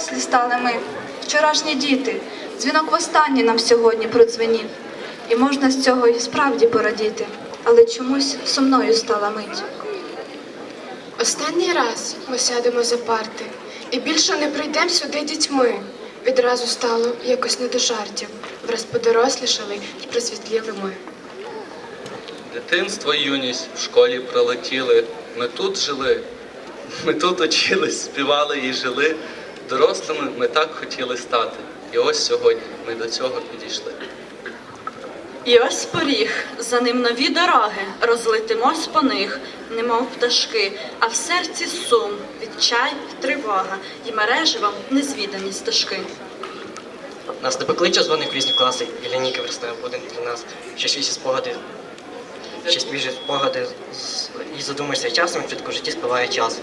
дорослі стали ми, вчорашні діти. Дзвінок востаннє нам сьогодні продзвенів. І можна з цього і справді порадіти, але чомусь сумною стала мить. Останній раз ми сядемо за парти і більше не прийдемо сюди дітьми. Відразу стало якось не до жартів. Враз подорослішали і просвітліли ми. Дитинство і юність в школі пролетіли. Ми тут жили, ми тут учились, співали і жили. Дорослими ми так хотіли стати. І ось сьогодні ми до цього підійшли. І ось поріг, за ним нові дороги, розлетимось по них, немов пташки, а в серці сум, відчай, тривога, і мереживом незвідані стежки. Нас не покличе дзвоник в різні класи, і лінійки виростає в один для нас. Ще свіжі спогади, ще свіжі спогади, і задумаєшся часом, швидко в житті спливає час.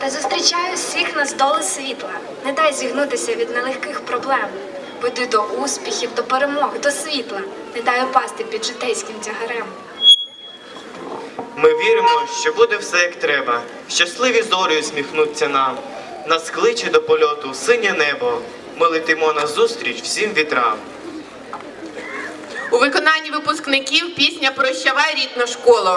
Та зустрічаю всіх на долу світла. Не дай зігнутися від нелегких проблем. Веди до успіхів, до перемог, до світла. Не дай опасти під житейським тягарем. Ми віримо, що буде все як треба. Щасливі зорі усміхнуться нам. Нас кличе до польоту синє небо. Ми летимо назустріч всім вітрам. У виконанні випускників пісня Прощавай рідну школу.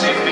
Житті